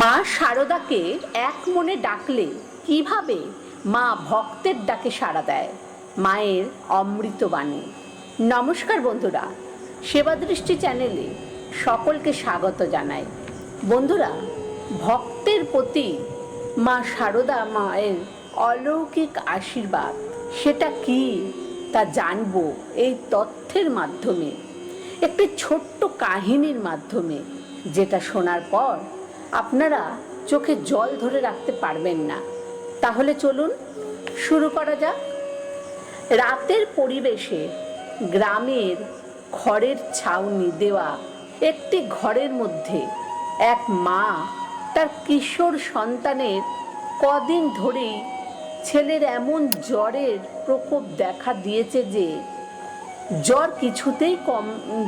মা শারদাকে এক মনে ডাকলে কীভাবে মা ভক্তের ডাকে সাড়া দেয়? মায়ের অমৃতবাণী নমস্কার বন্ধুরা, সেবা দৃষ্টি চ্যানেলে সকলকে স্বাগত জানাই। বন্ধুরা, ভক্তের প্রতি মা শারদা মায়ের অলৌকিক আশীর্বাদ, সেটা কি তা জানব এই তথ্যের মাধ্যমে। একটি ছোট্ট কাহিনীর মাধ্যমে, যেটা শোনার পর আপনারা চোখে জল ধরে রাখতে পারবেন না। তাহলে চলুন শুরু করা যাক। রাতের পরিবেশে গ্রামের খড়ের ছাউনি দেওয়া একটি ঘরের মধ্যে এক মা তার কিশোর সন্তানের কদিন ধরেই ছেলের এমন জ্বরের প্রকোপ দেখা দিয়েছে যে জ্বর কিছুতেই কম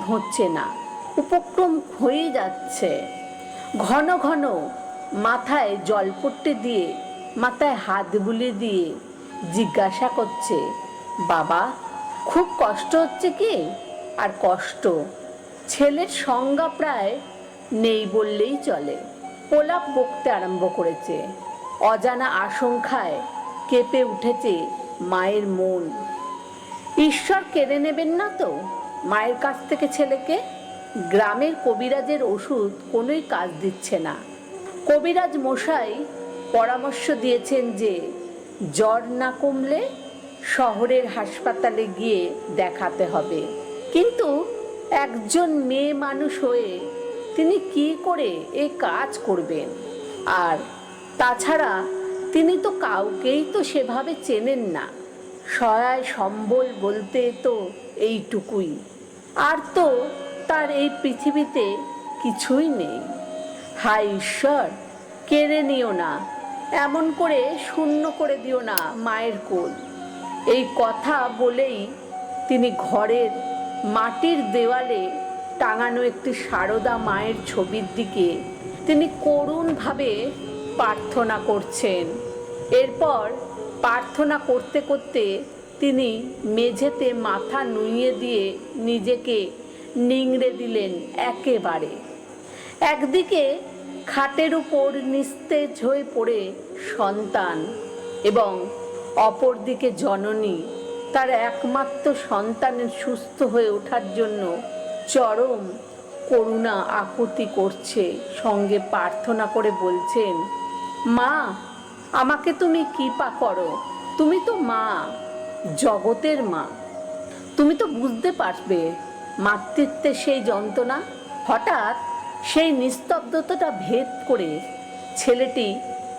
হচ্ছে না, উপক্রম হয়ে যাচ্ছে। ঘন ঘন মাথায় জলপট্টি দিয়ে, মাথায় হাত বুলিয়ে দিয়ে জিজ্ঞাসা করছে, বাবা, খুব কষ্ট হচ্ছে কি? আর কষ্ট? ছেলের সংজ্ঞা প্রায় নেই বললেই চলে। পোলাপ বকতে আরম্ভ করেছে। অজানা আশঙ্কায় কেঁপে উঠেছে মায়ের মন। ঈশ্বর কেড়ে নেবেন না তো মায়ের কাছ থেকে ছেলেকে? গ্রামের কবিরাজের ওষুধ কোনোই কাজ দিচ্ছে না। কবিরাজ মশাই পরামর্শ দিয়েছেন যে, জ্বর না কমলে শহরের হাসপাতালে গিয়ে দেখাতে হবে। কিন্তু একজন মেয়ে মানুষ হয়ে তিনি কি করে এ কাজ করবেন? আর তাছাড়া তিনি তো কাউকেই তো সেভাবে চেনেন না। সহায় সম্বল বলতে তো এইটুকুই। আর তো তার এই পৃথিবীতে কিছুই নেই। হায় ঈশ্বর, কেড়ে নিও না। এমন করে শূন্য করে দিও না মায়ের কোল। এই কথা বলেই তিনি ঘরের মাটির দেওয়ালে টাঙানো একটি সারদা মায়ের ছবির দিকে তিনি করুণভাবে প্রার্থনা করছেন। এরপর প্রার্থনা করতে করতে তিনি মেঝেতে মাথা নুইয়ে দিয়ে নিজেকে নিংড়ে দিলেন একেবারে। একদিকে খাটের উপর নিস্তেজ হয়ে পড়ে সন্তান এবং অপরদিকে জননী তার একমাত্র সন্তানের সুস্থ হয়ে ওঠার জন্য চরম করুণা আকুতি করছে, সঙ্গে প্রার্থনা করে বলছেন, মা, আমাকে তুমি কৃপা করো। তুমি তো মা, জগতের মা। তুমি তো বুঝতে পারবে মাতৃত্বের সেই যন্ত্রণা, হঠাৎ সেই নিস্তব্ধতাটা ভেদ করে ছেলেটি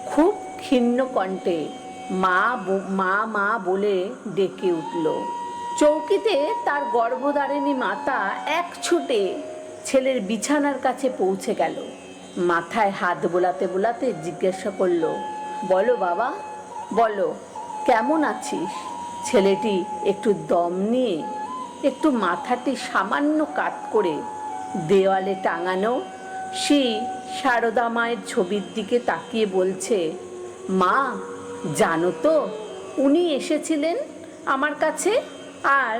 খুব ক্ষীণ কণ্ঠে মা মা মা বলে ডেকে উঠল। চৌকিতে তার গর্ভধারিণী মাতা এক ছুটে ছেলের বিছানার কাছে পৌঁছে গেল। মাথায় হাত বোলাতে বোলাতে জিজ্ঞাসা করল, বলো বাবা, বলো, কেমন আছিস? ছেলেটি একটু দম নিয়ে একটু মাথাটি সামান্য কাত করে দেওয়ালে টাঙানো সেই সারদা মায়ের ছবির দিকে তাকিয়ে বলছে, মা, জানো তো, উনি এসেছিলেন আমার কাছে আর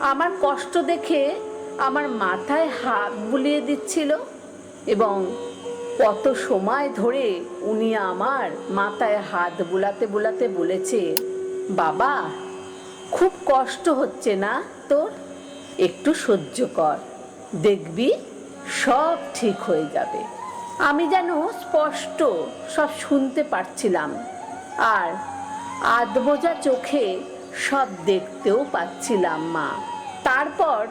আমার কষ্ট দেখে আমার মাথায় হাত বুলিয়ে দিচ্ছিল এবং কত সময় ধরে উনি আমার মাথায় হাত বুলাতে বুলাতে বলেছে, বাবা, খুব কষ্ট হচ্ছে না তোর? একটু সহ্য কর। দেখবি সব ঠিক হয়ে যাবে। আমি যেন স্পষ্ট সব শুনতে পারছিলাম আর আধবোজা চোখে সব দেখতেও পাচ্ছিলাম মা। তারপর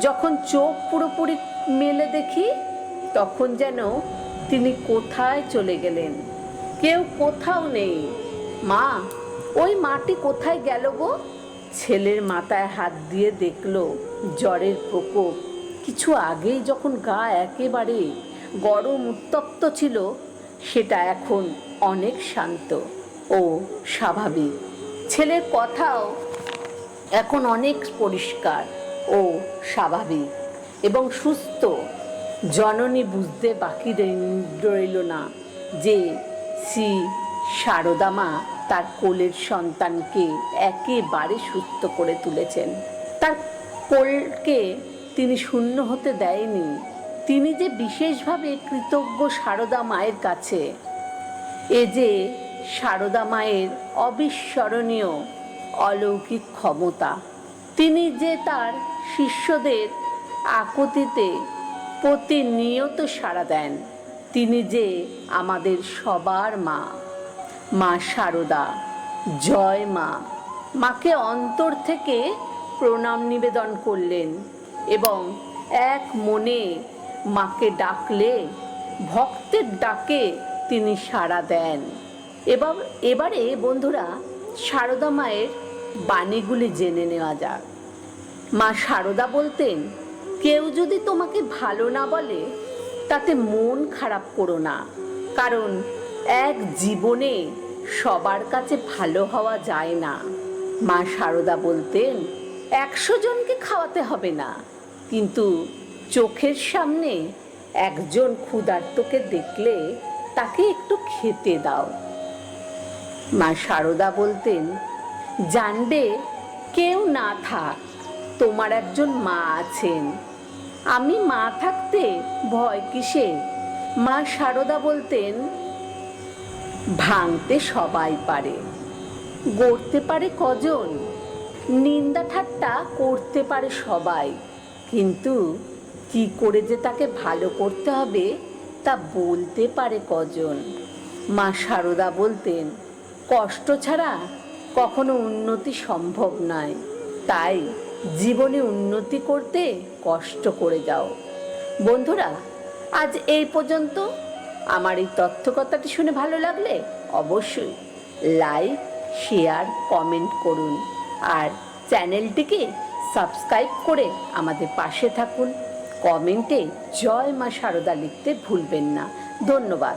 যখন চোখ পুরোপুরি মেলে দেখি, তখন যেন তিনি কোথায় চলে গেলেন? কেউ কোথাও নেই। মা, ওই মাটি কোথায় গেল গো? ছেলের মাথায় হাত দিয়ে দেখল জ্বরের প্রকোপ। কিছু আগেই যখন গা একেবারে গরম উত্তপ্ত ছিল, সেটা এখন অনেক শান্ত ও স্বাভাবিক। ছেলের কথাও এখন অনেক পরিষ্কার ও স্বাভাবিক এবং সুস্থ। জননী বুঝতে বাকি রইল না যে শ্রী শারদা মা তার কোলের সন্তানকে একেবারে সুস্থ করে তুলেছেন। তার কোলকে তিনি শূন্য হতে দেয়নি। তিনি যে বিশেষভাবে কৃতজ্ঞ সারদা মায়ের কাছে, এ যে সারদা মায়ের অবিস্মরণীয় অলৌকিক ক্ষমতা, তিনি যে তার শিষ্যদের আকতিতে প্রতিনিয়ত সাড়া দেন, তিনি যে আমাদের সবার মা। মা সারদা। জয় মা। মাকে অন্তর থেকে প্রণাম নিবেদন করলেন এবং এক মনে মাকে ডাকলে, ভক্তের ডাকে তিনি সাড়া দেন। এবং এবারে বন্ধুরা, সারদা মায়ের বাণীগুলি জেনে নেওয়া যাক। মা সারদা বলতেন, কেউ যদি তোমাকে ভালো না বলে, তাতে মন খারাপ করো না। কারণ এক জীবনে সবার কাছে ভালো হওয়া যায় না। মা সারদা বলতেন, একশো জনকে খাওয়াতে হবে না। কিন্তু চোখের সামনে একজন ক্ষুধার্তকে দেখলে তাকে একটু খেতে দাও। মা সারদা বলতেন, জানবে, কেউ না থাক, তোমার একজন মা আছেন। আমি মা থাকতে ভয় কিসে মা সারদা বলতেন ভাঙতে সবাই পারে। গড়তে পারে কজন? নিন্দা ঠাট্টা করতে পারে সবাই। কিন্তু কি করে যে তাকে ভালো করতে হবে, তা বলতে পারে কজন? মা সারদা বলতেন, কষ্ট ছাড়া কখনো উন্নতি সম্ভব নয়। তাই জীবনে উন্নতি করতে কষ্ট করে যাও। বন্ধুরা, আজ এই পর্যন্ত। আমার এই তথ্য কথাটি শুনে ভালো লাগলে অবশ্যই লাইক, শেয়ার, কমেন্ট করুন। আর চ্যানেলটিকে সাবস্ক্রাইব করে আমাদের পাশে থাকুন। কমেন্টে জয় মা সারদা লিখতে ভুলবেন না। ধন্যবাদ।